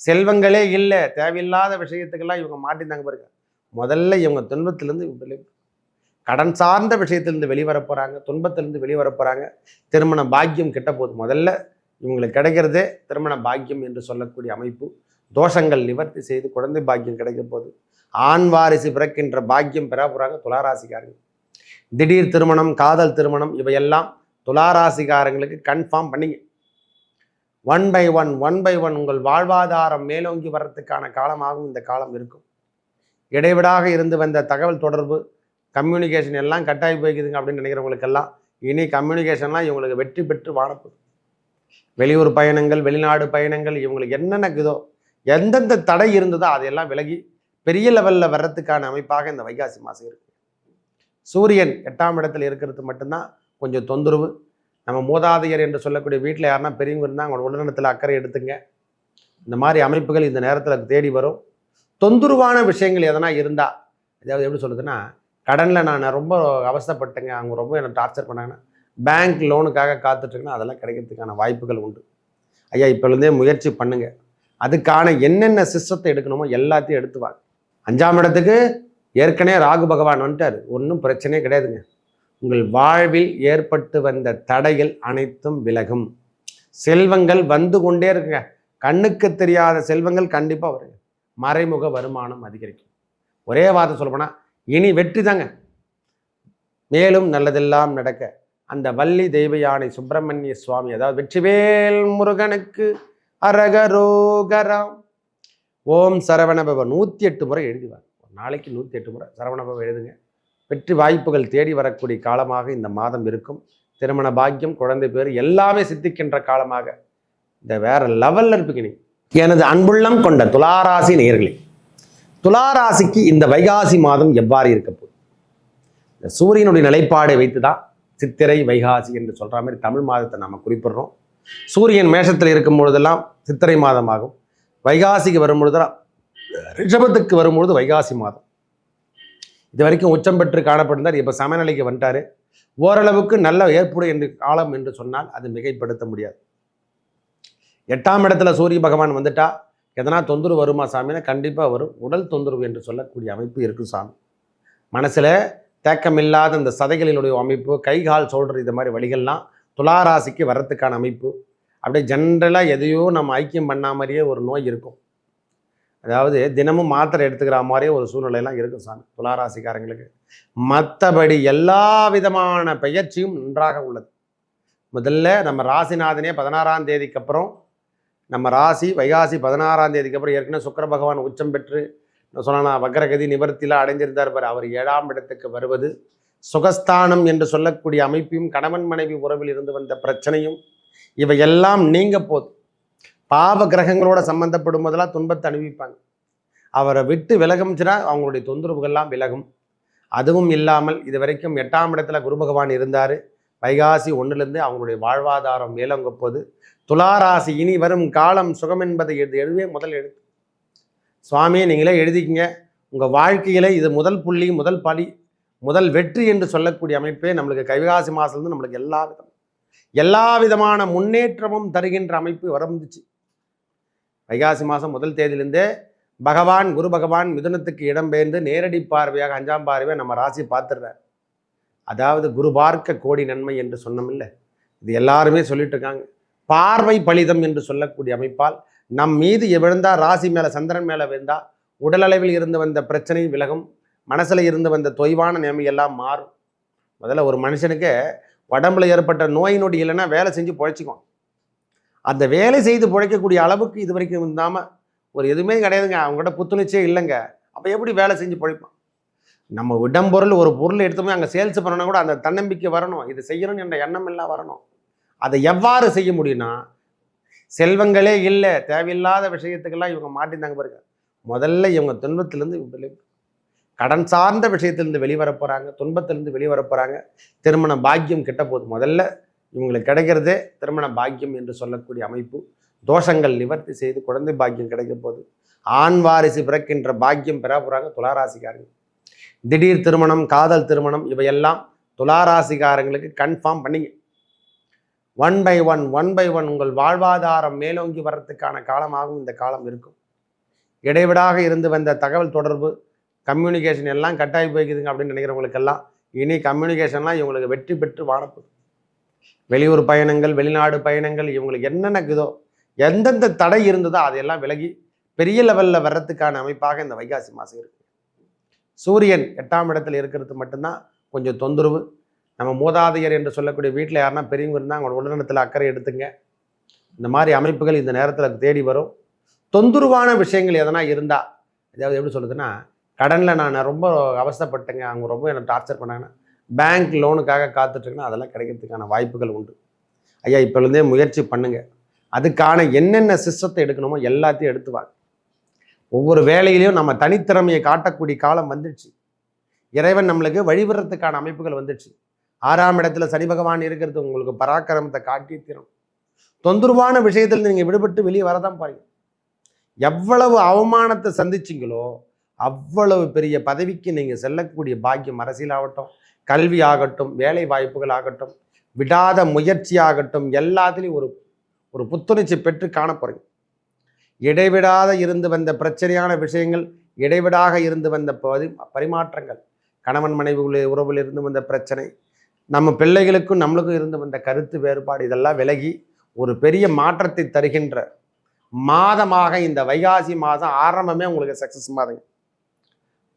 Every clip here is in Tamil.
செல்வங்களே இல்லை. தேவையில்லாத விஷயத்துக்கெல்லாம் இவங்க மாட்டிருந்தாங்க பாருங்க. முதல்ல இவங்க துன்பத்திலேருந்து வெளி கடன் சார்ந்த விஷயத்திலேருந்து வெளிவர போகிறாங்க துன்பத்திலேருந்து வெளிவர போகிறாங்க திருமண பாக்கியம் கிட்ட போகுது முதல்ல இவங்களுக்கு கிடைக்கிறதே திருமண பாக்கியம் என்று சொல்லக்கூடிய அமைப்பு. தோஷங்கள் நிவர்த்தி செய்து குழந்தை பாக்கியம் கிடைக்க போகுது ஆண் வாரிசு பிறக்கின்ற பாக்கியம் பெற போகிறாங்க துளாராசிக்காரங்க. திடீர் திருமணம் காதல் திருமணம் இவையெல்லாம் துளாராசிக்காரங்களுக்கு கன்ஃபார்ம் பண்ணிங்க. One by one one by one உங்கள் வாழ்வாதாரம் மேலோங்கி வர்றதுக்கான காலமாகவும் இந்த காலம் இருக்கும். இடைவிடாக இருந்து வந்த தகவல் தொடர்பு கம்யூனிகேஷன் எல்லாம் கட்டாயி போய்க்குதுங்க அப்படின்னு நினைக்கிறவங்களுக்கெல்லாம் இனி கம்யூனிகேஷன்லாம் இவங்களுக்கு வெற்றி பெற்று வாழப்படும் வெளியூர் பயணங்கள் வெளிநாடு பயணங்கள் இவங்களுக்கு என்னென்ன இருக்குதோ எந்தெந்த தடை இருந்ததோ அதையெல்லாம் விலகி பெரிய லெவலில் வர்றதுக்கான அமைப்பாக இந்த வைகாசி மாதம் இருக்கு. சூரியன் எட்டாம் இடத்துல இருக்கிறது மட்டும்தான் கொஞ்சம் தொந்தரவு நம்ம மூதாதையர் என்று சொல்லக்கூடிய வீட்டில் யாருன்னா பெரியவங்க இருந்தால் அவங்களோட உடல்நலத்தில் அக்கறை எடுத்துங்க. இந்த மாதிரி அமைப்புகள் இந்த நேரத்தில் தேடி வரும். தொந்தரவான விஷயங்கள் எதனா இருந்தால் அதாவது எப்படி சொல்லுதுன்னா கடனில் நான் ரொம்ப அவஸ்தைப்பட்டேங்க. அவங்க ரொம்ப என்னை டார்ச்சர் பண்ணாங்கன்னா பேங்க் லோனுக்காக காத்துட்ருக்குன்னா அதெல்லாம் கிடைக்கிறதுக்கான வாய்ப்புகள் உண்டு. ஐயா இப்போலேருந்தே முயற்சி பண்ணுங்க. அதுக்கான என்னென்ன சிஸ்டத்தை எடுக்கணுமோ எல்லாத்தையும் எடுத்துவாங்க அஞ்சாம் இடத்துக்கு ஏற்கனவே ராகு பகவான் வந்துட்டார். ஒன்றும் பிரச்சனையே கிடையாதுங்க. உங்கள் வாழ்வில் ஏற்பட்டு வந்த தடைகள் அனைத்தும் விலகும். செல்வங்கள் வந்து கொண்டே இருக்குங்க. கண்ணுக்கு தெரியாத செல்வங்கள் கண்டிப்பாக வருங்க. மறைமுக வருமானம் அதிகரிக்கும். ஒரே வார்த்தை சொல்லப்போனால் இனி வெற்றி தாங்க. மேலும் நல்லதெல்லாம் நடக்க. அந்த வள்ளி தெய்வ யானை சுப்பிரமணிய சுவாமி அதாவது வெற்றிவேல் முருகனுக்கு அரகரோகராம். ஓம் சரவணபவ நூற்றி எட்டு முறை எழுதிவார். ஒரு நாளைக்கு நூற்றி எட்டு முறை சரவணபவ எழுதுங்க. வெற்றி வாய்ப்புகள் தேடி வரக்கூடிய காலமாக இந்த மாதம் இருக்கும். திருமண பாக்கியம் குழந்தை பேர் எல்லாமே சித்திக்கின்ற காலமாக இந்த வேற லெவல்ல இருப்பீங்க எனது அன்புள்ளம் கொண்ட துளாராசி நேர்களே துளாராசிக்கு இந்த வைகாசி மாதம் எவ்வாறு இருக்க போகுது? இந்த சூரியனுடைய நிலைப்பாடை வைத்து தான் சித்திரை வைகாசி என்று சொல்ற மாதிரி தமிழ் மாதத்தை நம்ம குறிப்பிடுறோம். சூரியன் மேஷத்தில் இருக்கும் பொழுதெல்லாம் சித்திரை மாதமாகும். வைகாசிக்கு வரும் பொழுதெல்லாம் ரிஷபத்துக்கு வரும்பொழுது வைகாசி மாதம். இது வரைக்கும் உச்சம் பெற்று காணப்பட்டிருந்தார். இப்போ சமநிலைக்கு வந்துட்டாரு. ஓரளவுக்கு நல்ல ஏற்புடை என்று காலம் என்று சொன்னால் அது மிகைப்படுத்த முடியாது. எட்டாம் இடத்துல சூரிய பகவான் வந்துட்டா எதனா தொந்தரவு வருமா சாமின்னா கண்டிப்பாக வரும். உடல் தொந்தரவு என்று சொல்லக்கூடிய அமைப்பு இருக்கும் சாமி. மனசில் தேக்கமில்லாத இந்த சதைகளினுடைய அமைப்பு கை கால் சொல்கிற இது மாதிரி வழிகள்லாம் துளாராசிக்கு வர்றதுக்கான அமைப்பு. அப்படியே ஜென்ரலாக எதையோ நம்ம ஐக்கியம் பண்ணா மாதிரியே ஒரு நோய் இருக்கும். அதாவது தினமும் மாத்திரை எடுத்துக்கிற மாதிரியே ஒரு சூழ்நிலையெல்லாம் இருக்கும் சாமி. துளாராசிக்காரங்களுக்கு. மற்றபடி எல்லா விதமான பெயர்ச்சியும் நன்றாக உள்ளது. முதல்ல நம்ம ராசிநாதனே பதினாறாம் தேதிக்கு அப்புறம் நம்ம ராசி வைகாசி பதினாறாம் தேதிக்கு அப்புறம் ஏற்கனவே சுக்கர பகவான் உச்சம் பெற்று சொல்லலாம் வக்ரகதி நிவர்த்தியில் அடைஞ்சிருந்தார் பாரு. அவர் ஏழாம் இடத்துக்கு வருவது சுகஸ்தானம் என்று சொல்லக்கூடிய அமைப்பையும் கணவன் மனைவி உறவில் இருந்து வந்த பிரச்சனையும் இவையெல்லாம் நீங்க போது பாவ கிரகங்களோட சம்மந்தப்படும் போதெல்லாம் துன்பத்தை அனுபவிப்பாங்க. அவரை விட்டு விலகும்ச்சுன்னா அவங்களுடைய தொந்தரவுகள்லாம் விலகும். அதுவும் இல்லாமல் இது வரைக்கும் எட்டாம் இடத்துல குரு பகவான் இருந்தார். வைகாசி ஒன்றுலேருந்து அவங்களுடைய வாழ்வாதாரம் மேலோங்க போது துளாராசி இனி வரும் காலம் சுகம் என்பதை எழுது எழுவே முதல் எழுத்து. சுவாமியை நீங்களே எழுதிக்கிங்க. உங்கள் வாழ்க்கையில் இது முதல் புள்ளி முதல் படி முதல் வெற்றி என்று சொல்லக்கூடிய அமைப்பே நம்மளுக்கு கைகாசி மாதத்துலேருந்து நம்மளுக்கு எல்லா விதம். எல்லா விதமான முன்னேற்றமும் தருகின்ற அமைப்பு வரந்துச்சு வைகாசி மாதம் முதல் தேதியிலேருந்தே பகவான் குரு பகவான் மிதுனத்துக்கு இடம்பெயர்ந்து நேரடி பார்வையாக அஞ்சாம் பார்வையாக நம்ம ராசி பார்த்துடுறார். அதாவது குரு பார்க்க கோடி நன்மை என்று சொன்னமில்ல. இது எல்லாருமே சொல்லிட்டு இருக்காங்க பார்வை பலிதம் என்று சொல்லக்கூடிய அமைப்பால் நம் மீது விழுந்தா ராசி மேலே சந்திரன் மேலே விழுந்தா உடலளவில் இருந்து வந்த பிரச்சனை விலகும் மனசில் இருந்து வந்த தொய்வான நிலைமை எல்லாம் மாறும். முதல்ல ஒரு மனுஷனுக்கு உடம்புல ஏற்பட்ட நோய் நொடி இல்லைன்னா வேலை செஞ்சு பொழைச்சிக்குவான். அந்த வேலை செய்து பிழைக்கக்கூடிய அளவுக்கு இது வரைக்கும் இல்லாமல் ஒரு எதுவுமே கிடையாதுங்க. அவங்ககிட்ட புத்துணர்ச்சியே இல்லைங்க. அப்போ எப்படி வேலை செஞ்சு பிழைப்பான் நம்ம இடம்பொருள் ஒரு பொருள் எடுத்தோமே அங்கே சேல்ஸ் பண்ணணும் கூட அந்த தன்னம்பிக்கை வரணும். இது செய்யணும் என்ற எண்ணம் எல்லாம் வரணும். அதை எவ்வாறு செய்ய முடியும்னா செல்வங்களே இல்லை தேவையில்லாத விஷயத்துக்கெல்லாம் இவங்க மாட்டிருந்தாங்க பாருங்க. முதல்ல இவங்க துன்பத்திலேருந்து வெளி கடன் சார்ந்த விஷயத்திலேருந்து வெளிவர போகிறாங்க துன்பத்திலேருந்து வெளிவர போகிறாங்க திருமண பாக்கியம் கிட்ட போகுது. முதல்ல இவங்களுக்கு கிடைக்கிறதே திருமண பாக்கியம் என்று சொல்லக்கூடிய அமைப்பு. தோஷங்கள் நிவர்த்தி செய்து குழந்தை பாக்கியம் கிடைக்க போகுது. ஆண் வாரிசு பிறக்கின்ற பாக்கியம் பெற போகிறாங்க துளாராசிக்காரங்க. திடீர் திருமணம் காதல் திருமணம் இவையெல்லாம் துளாராசிக்காரங்களுக்கு கன்ஃபார்ம் பண்ணிங்க. One by one one by one உங்கள் வாழ்வாதாரம் மேலோங்கி வர்றதுக்கான காலமாகவும் இந்த காலம் இருக்கும். இடைவிடாக இருந்து வந்த தகவல் தொடர்பு கம்யூனிகேஷன் எல்லாம் கட்டாயி போய்க்குதுங்க அப்படின்னு நினைக்கிறவங்களுக்கெல்லாம் இனி கம்யூனிகேஷன்லாம் இவங்களுக்கு வெற்றி பெற்று வாழப்படும் வெளியூர் பயணங்கள் வெளிநாடு பயணங்கள் இவங்களுக்கு என்னென்ன இருக்குதோ எந்தெந்த தடை இருந்ததோ அதையெல்லாம் விலகி பெரிய லெவலில் வர்றதுக்கான அமைப்பாக இந்த வைகாசி மாதம் இருக்கு. சூரியன் எட்டாம் இடத்துல இருக்கிறது மட்டும்தான் கொஞ்சம் தொந்தரவு. நம்ம மூதாதையர் என்று சொல்லக்கூடிய வீட்டில் யாருன்னா பெரியவங்க இருந்தால் அவங்களோட உடல்நலத்தில் அக்கறை எடுத்துங்க. இந்த மாதிரி அமைப்புகள் இந்த நேரத்தில் தேடி வரும். தொந்தரவான விஷயங்கள் எதனா இருந்தால் அதாவது எப்படி சொல்லுதுன்னா கடனில் நான் ரொம்ப அவஸ்தைப்பட்டேங்க. அவங்க ரொம்ப என்னை டார்ச்சர் பண்ணாங்கன்னா பேங்க் லோனுக்காக காத்துட்ருக்குன்னா அதெல்லாம் கிடைக்கிறதுக்கான வாய்ப்புகள் உண்டு. ஐயா இப்போலேருந்தே முயற்சி பண்ணுங்கள் அதுக்கான என்னென்ன சிஸ்டத்தை எடுக்கணுமோ எல்லாத்தையும் எடுத்துவாங்க ஒவ்வொரு வேலையிலையும் நம்ம தனித்திறமையை காட்டக்கூடிய காலம் வந்துடுச்சு. இறைவன் நம்மளுக்கு வழிபடுறதுக்கான அமைப்புகள் வந்துடுச்சு. ஆறாம் இடத்துல சனி பகவான் இருக்கிறது உங்களுக்கு பராக்கிரமத்தை காட்டி தரும். தொந்தரவான விஷயத்தில் நீங்கள் விடுபட்டு வெளியே வரதான் பாருங்க. எவ்வளவு அவமானத்தை சந்திச்சிங்களோ அவ்வளவு பெரிய பதவிக்கு நீங்கள் செல்லக்கூடிய பாக்கியம் அரசியலாகட்டும் கல்வி ஆகட்டும் வேலை வாய்ப்புகள் ஆகட்டும் விடாத முயற்சி ஆகட்டும் எல்லாத்துலேயும் ஒரு ஒரு புத்துணர்ச்சி பெற்று காணப்போறீங்க இடைவிடாத இருந்து வந்த பிரச்சனையான விஷயங்கள் இடைவிடாக இருந்து வந்த பரி பரிமாற்றங்கள் கணவன் மனைவி உறவில் இருந்து வந்த பிரச்சனை நம்ம பிள்ளைகளுக்கும் நம்மளுக்கும் இருந்து வந்த கருத்து வேறுபாடு இதெல்லாம் விலகி ஒரு பெரிய மாற்றத்தை தருகின்ற மாதமாக இந்த வைகாசி மாதம் ஆரம்பமே உங்களுக்கு சக்ஸஸ் மாதங்க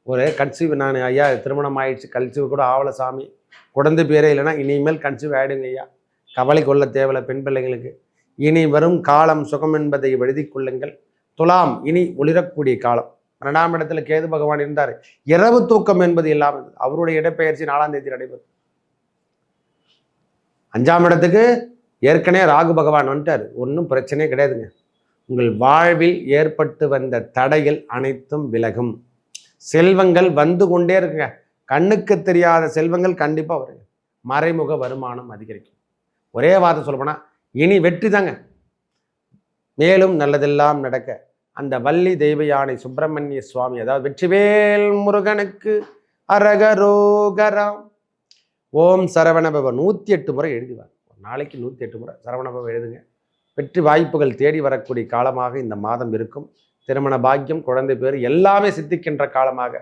ஒரு கன்சீவ் நான் ஐயா திருமணம் ஆயிடுச்சு கன்சீவ் கூட ஆவல சாமி குழந்தை பேரே இல்லைன்னா இனிமேல் கன்சீவ் ஆகிடுங்க ஐயா. கவலை கொள்ள தேவையில்ல பெண் பிள்ளைங்களுக்கு. இனி வரும் காலம் சுகம் என்பதை எழுதி கொள்ளுங்கள். துலாம் இனி ஒளிரக்கூடிய காலம். ரெண்டாம் இடத்துல கேது பகவான் இருந்தார். இரவு தூக்கம் என்பது இல்லாமல் அவருடைய இடப்பெயர்ச்சி நாலாம் தேதி நடைபெறும். அஞ்சாம் இடத்துக்கு ஏற்கனவே ராகு பகவான் வந்துட்டார். ஒன்றும் பிரச்சனையே கிடையாதுங்க. உங்கள் வாழ்வில் ஏற்பட்டு வந்த தடைகள் அனைத்தும் விலகும். செல்வங்கள் வந்து கொண்டே இருக்குங்க. கண்ணுக்கு தெரியாத செல்வங்கள் கண்டிப்பாக வருங்க. மறைமுக வருமானம் அதிகரிக்கும். ஒரே வார்த்தை சொல்லப்போனால் இனி வெற்றி தாங்க. மேலும் நல்லதெல்லாம் நடக்க அந்த வள்ளி தெய்வ யானை சுப்பிரமணிய சுவாமி அதாவது வெற்றிவேல் முருகனுக்கு அரகரோகரம். ஓம் சரவணபவ நூற்றி எட்டு முறை எழுதிவார். ஒரு நாளைக்கு நூற்றி எட்டு முறை சரவணபவ எழுதுங்க. வெற்றி வாய்ப்புகள் தேடி வரக்கூடிய காலமாக இந்த மாதம் இருக்கும். திருமண பாக்கியம் குழந்தை பேர் எல்லாமே சித்திக்கின்ற காலமாக.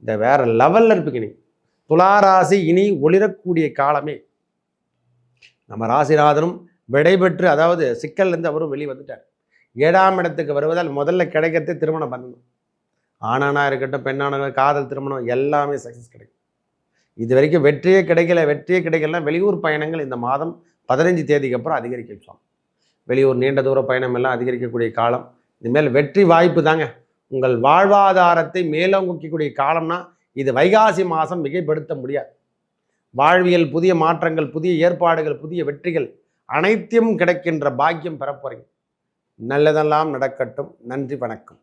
இந்த வேற லெவலில் இருப்பீங்க நீ துளாராசி இனி ஒளிரக்கூடிய காலமே. நம்ம ராசிநாதனும் விடைபெற்று அதாவது சிக்கல்லேருந்து அவரும் வெளியே வந்துட்டார். ஏழாம் இடத்துக்கு வருவதால் முதல்ல கிடைக்கிறதே திருமணம் பண்ணணும். ஆணானா இருக்கட்டும் பெண்ணான காதல் திருமணம் எல்லாமே சக்ஸஸ் கிடைக்கும். இது வரைக்கும் வெற்றியே கிடைக்கல வெற்றியே கிடைக்கலனா வெளியூர் பயணங்கள் இந்த மாதம் பதினஞ்சு தேதிக்கு அப்புறம் அதிகரிக்க வெளியூர் நீண்ட தூர பயணம் எல்லாம் அதிகரிக்கக்கூடிய காலம். இனிமேல் வெற்றி வாய்ப்பு தாங்க. உங்கள் வாழ்வாதாரத்தை மேலோங்கிக்கக்கூடிய காலம்னா இது வைகாசி மாதம் மிகைப்படுத்த முடியாது. வாழ்வியல் புதிய மாற்றங்கள் புதிய ஏற்பாடுகள் புதிய வெற்றிகள் அனைத்தையும் கிடைக்கின்ற பாக்கியம் பெறப்போறீங்க. நல்லதெல்லாம் நடக்கட்டும். நன்றி வணக்கம்.